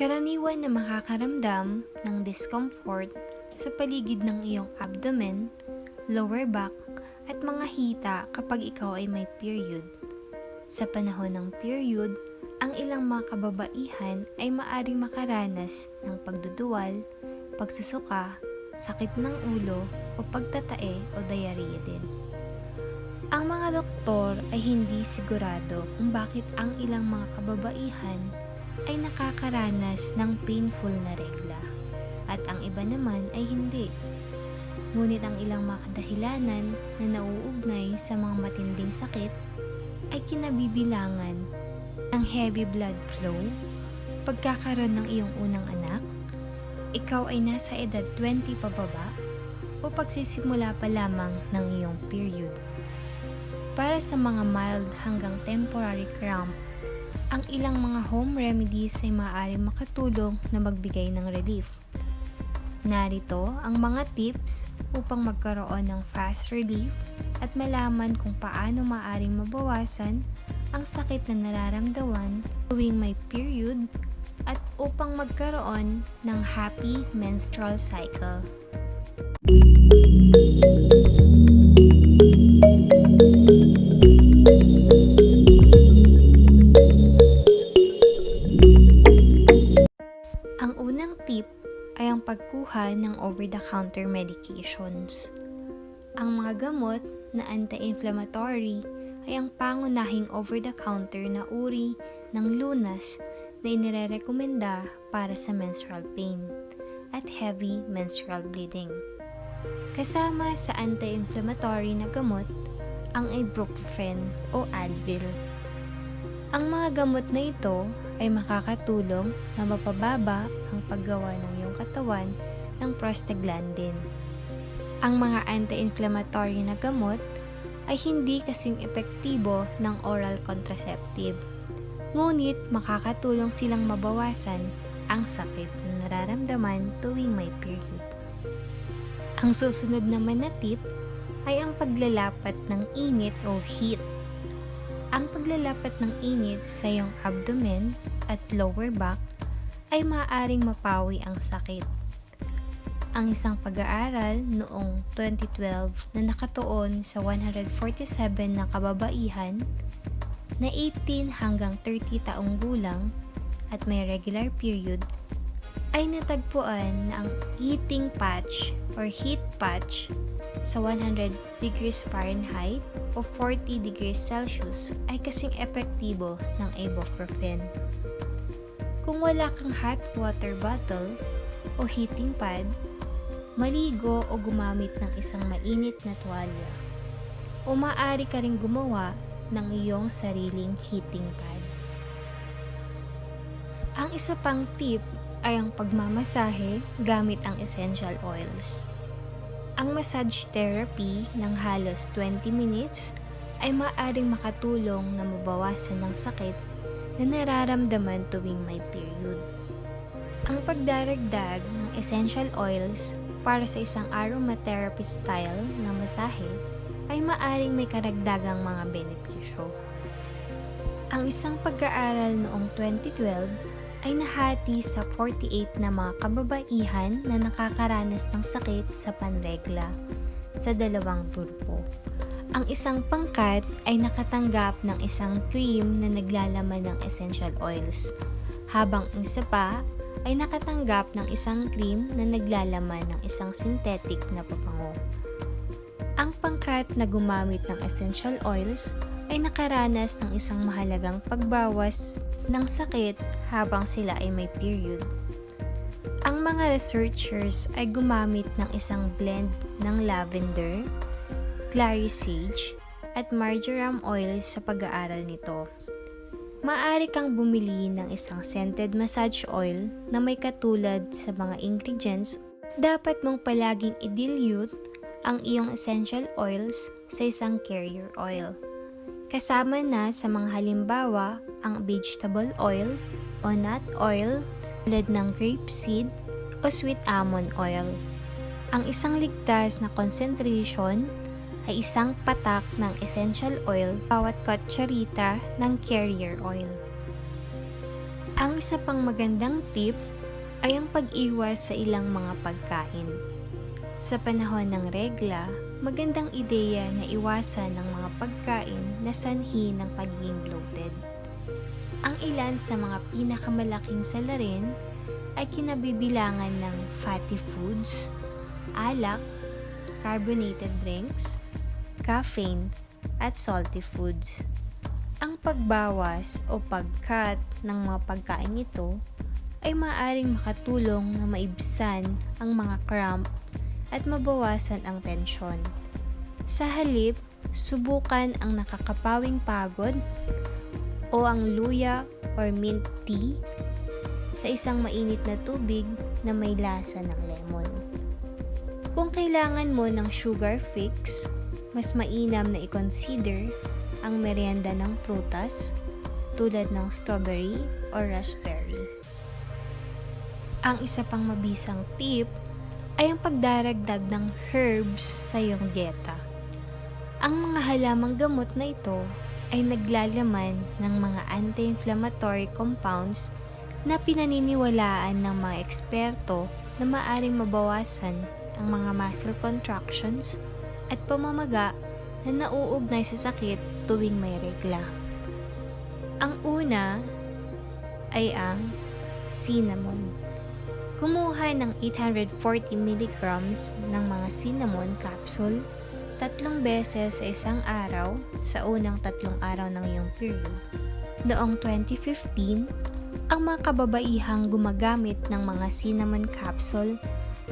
Karaniwan na makakaramdam ng discomfort sa paligid ng iyong abdomen, lower back, at mga hita kapag ikaw ay may period. Sa panahon ng period, ang ilang mga kababaihan ay maaring makaranas ng pagduduwal, pagsusuka, sakit ng ulo, o pagtatae o diarrhea din. Ang mga doktor ay hindi sigurado kung bakit ang ilang mga kababaihan ay nakakaranas ng painful na regla at ang iba naman ay hindi. Ngunit ang ilang mga kadahilanan na nauugnay sa mga matinding sakit ay kinabibilangan ng heavy blood flow, pagkakaroon ng iyong unang anak, ikaw ay nasa edad 20 pababa, o pagsisimula pa lamang ng iyong period. Para sa mga mild hanggang temporary cramp, ang ilang mga home remedies ay maaaring makatulong na magbigay ng relief. Narito ang mga tips upang magkaroon ng fast relief at malaman kung paano maaaring mabawasan ang sakit na nararamdaman tuwing may period at upang magkaroon ng happy menstrual cycle. Pagkuha ng over-the-counter medications. Ang mga gamot na anti-inflammatory ay ang pangunahing over-the-counter na uri ng lunas na inirerekomenda para sa menstrual pain at heavy menstrual bleeding. Kasama sa anti-inflammatory na gamot ang ibuprofen o Advil. Ang mga gamot na ito ay makakatulong na mapababa ang paggawa ng iyong katawan ng prostaglandin. Ang mga anti-inflammatory na gamot ay hindi kasing epektibo ng oral contraceptive. Ngunit makakatulong silang mabawasan ang sakit na nararamdaman tuwing may period. Ang susunod naman na tip ay ang paglalapat ng init o heat. Ang paglalapat ng init sa iyong abdomen at lower back ay maaaring mapawi ang sakit. Ang isang pag-aaral noong 2012 na nakatuon sa 147 na kababaihan na 18 hanggang 30 taong gulang at may regular period ay natagpuan na ang heating patch or heat patch sa 100 degrees Fahrenheit o 40 degrees Celsius ay kasing epektibo ng ibuprofen. Kung wala kang hot water bottle o heating pad, maligo o gumamit ng isang mainit na tuwalya. O maaari ka rin gumawa ng iyong sariling heating pad. Ang isa pang tip ay ang pagmamasahe gamit ang essential oils. Ang massage therapy ng halos 20 minutes ay maaring makatulong na mabawasan ng sakit na nararamdaman tuwing may period. Ang pagdaragdag ng essential oils para sa isang aromatherapy style na masahe ay maaring may karagdagang mga benepisyo. Ang isang pag-aaral noong 2012 ay nahati sa 48 na mga kababaihan na nakakaranas ng sakit sa panregla sa dalawang turpo. Ang isang pangkat ay nakatanggap ng isang cream na naglalaman ng essential oils, habang ang isa pa ay nakatanggap ng isang cream na naglalaman ng isang synthetic na papango. Ang pangkat na gumamit ng essential oils ay nakaranas ng isang mahalagang pagbawas ng sakit habang sila ay may period. Ang mga researchers ay gumamit ng isang blend ng lavender, clary sage, at marjoram oil sa pag-aaral nito. Maaari kang bumili ng isang scented massage oil na may katulad sa mga ingredients. Dapat mong palaging i-dilute ang iyong essential oils sa isang carrier oil. Kasama na sa mga halimbawa ang vegetable oil o nut oil tulad ng grapeseed o sweet almond oil. Ang isang ligtas na concentration ay isang patak ng essential oil bawat kutsarita ng carrier oil. Ang isa pang magandang tip ay ang pag-iwas sa ilang mga pagkain. Sa panahon ng regla, magandang ideya na iwasan ng mga pagkain na sanhi ng pagiging bloated. Ang ilan sa mga pinakamalaking salarin ay kinabibilangan ng fatty foods, alak, carbonated drinks, caffeine, at salty foods. Ang pagbawas o pag-cut ng mga pagkain ito ay maaaring makatulong na maibsan ang mga cramp at mabawasan ang tensyon. Sa halip, subukan ang nakakapawing pagod o ang luya or mint tea sa isang mainit na tubig na may lasa ng lemon. Kung kailangan mo ng sugar fix, mas mainam na i-consider ang merienda ng prutas tulad ng strawberry or raspberry. Ang isa pang mabisang tip ay ang pagdaragdag ng herbs sa iyong dieta. Ang mga halamang gamot na ito ay naglalaman ng mga anti-inflammatory compounds na pinaniniwalaan ng mga eksperto na maaring mabawasan ang mga muscle contractions at pamamaga na nauugnay sa sakit tuwing may regla. Ang una ay ang cinnamon. Kumuha ng 840 mg ng mga cinnamon capsule tatlong beses sa isang araw sa unang tatlong araw ng iyong period. Noong 2015, ang mga kababaihang gumagamit ng mga cinnamon capsule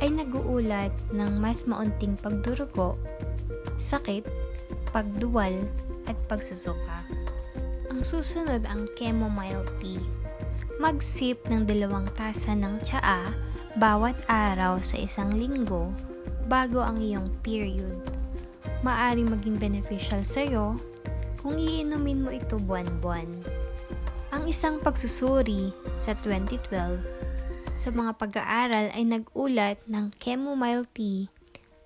ay naguulat ng mas maunting pagdurugo, sakit, pagduwal, at pagsusuka. Ang susunod ang chamomile tea. Mag-sip ng dalawang tasa ng tsaa bawat araw sa isang linggo bago ang iyong period. Maaring maging beneficial sa iyo kung iinumin mo ito buwan-buwan. Ang isang pagsusuri sa 2012 sa mga pag-aaral ay nag-ulat ng chamomile tea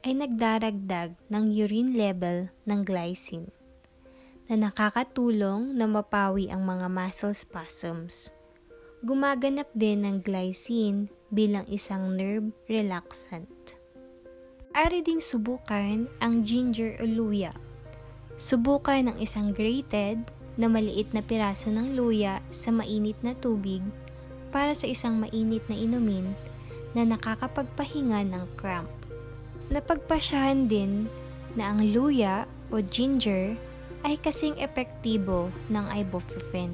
ay nagdaragdag ng urine level ng glycine na nakakatulong na mapawi ang mga muscle spasms. Gumaganap din ng glycine bilang isang nerve relaxant. Ari ding subukan ang ginger o luya. Subukan ang isang grated na maliit na piraso ng luya sa mainit na tubig para sa isang mainit na inumin na nakakapagpahinga ng cramp. Napagpasyahan din na ang luya o ginger ay kasing epektibo ng ibuprofen.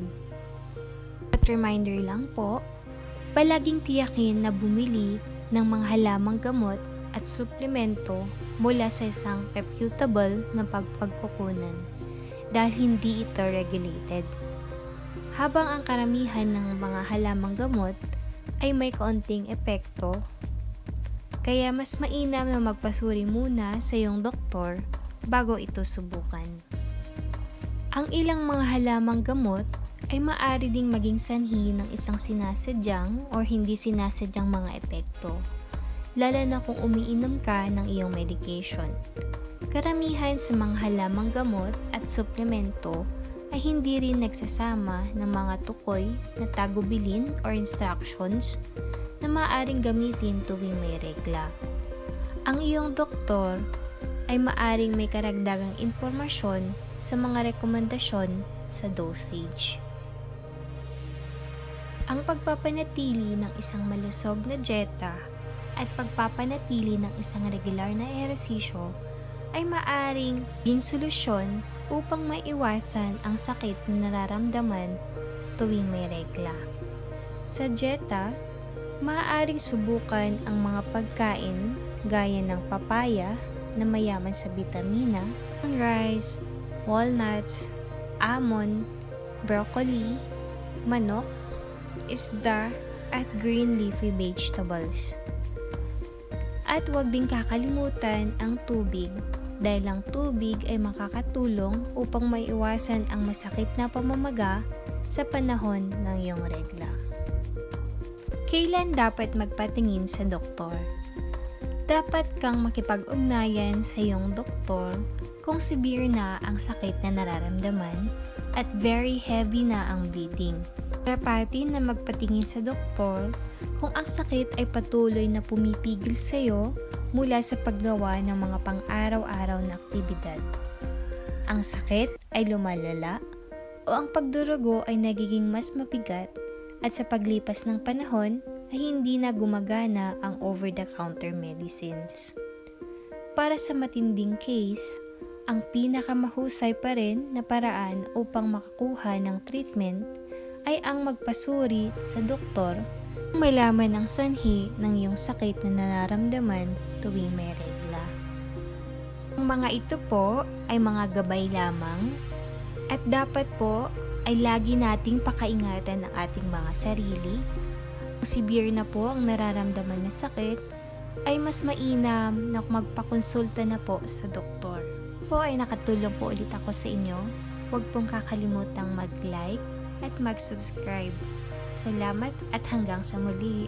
At reminder lang po, palaging tiyakin na bumili ng mga halamang gamot at suplemento mula sa isang reputable na pagpagkukunan dahil hindi ito regulated. Habang ang karamihan ng mga halamang gamot ay may kaunting epekto, kaya mas mainam na magpasuri muna sa iyong doktor bago ito subukan. Ang ilang mga halamang gamot ay maaari ding maging sanhi ng isang sinasadyang o hindi sinasadyang mga epekto lalo na kung umiinom ka ng iyong medication. Karamihan sa mga halamang gamot at suplemento ay hindi rin nagsasama ng mga tukoy na tagubilin or instructions na maaaring gamitin tuwing may regla. Ang iyong doktor ay maaring may karagdagang impormasyon sa mga rekomendasyon sa dosage. Ang pagpapanatili ng isang malusog na dieta at pagpapanatili ng isang regular na ehersisyo ay maaring maging solusyon upang maiwasan ang sakit na nararamdaman tuwing may regla. Sa dieta, maaaring subukan ang mga pagkain gaya ng papaya na mayaman sa bitamina, rice, walnuts, almond, broccoli, manok, isda, at green leafy vegetables. At huwag din kakalimutan ang tubig dahil ang tubig ay makakatulong upang maiwasan ang masakit na pamamaga sa panahon ng iyong regla. Kailan dapat magpatingin sa doktor? Dapat kang makipag-ugnayan sa iyong doktor kung severe na ang sakit na nararamdaman at very heavy na ang bleeding. Rapati na magpatingin sa doktor kung ang sakit ay patuloy na pumipigil sa iyo mula sa paggawa ng mga pang-araw-araw na aktibidad. Ang sakit ay lumalala o ang pagdurugo ay nagiging mas mabigat at sa paglipas ng panahon ay hindi na gumagana ang over-the-counter medicines. Para sa matinding case, ang pinakamahusay pa rin na paraan upang makakuha ng treatment ay ang magpasuri sa doktor kung malaman ang sanhi ng iyong sakit na nararamdaman tuwing may regla. Ang mga ito po ay mga gabay lamang at dapat po ay lagi nating pakaingatan ang ating mga sarili. Kung severe na po ang nararamdaman na sakit, ay mas mainam na magpakonsulta na po sa doktor. Po ay nakatulong po ulit ako sa inyo. Huwag pong kakalimutang mag-like at mag-subscribe. Salamat at hanggang sa muli.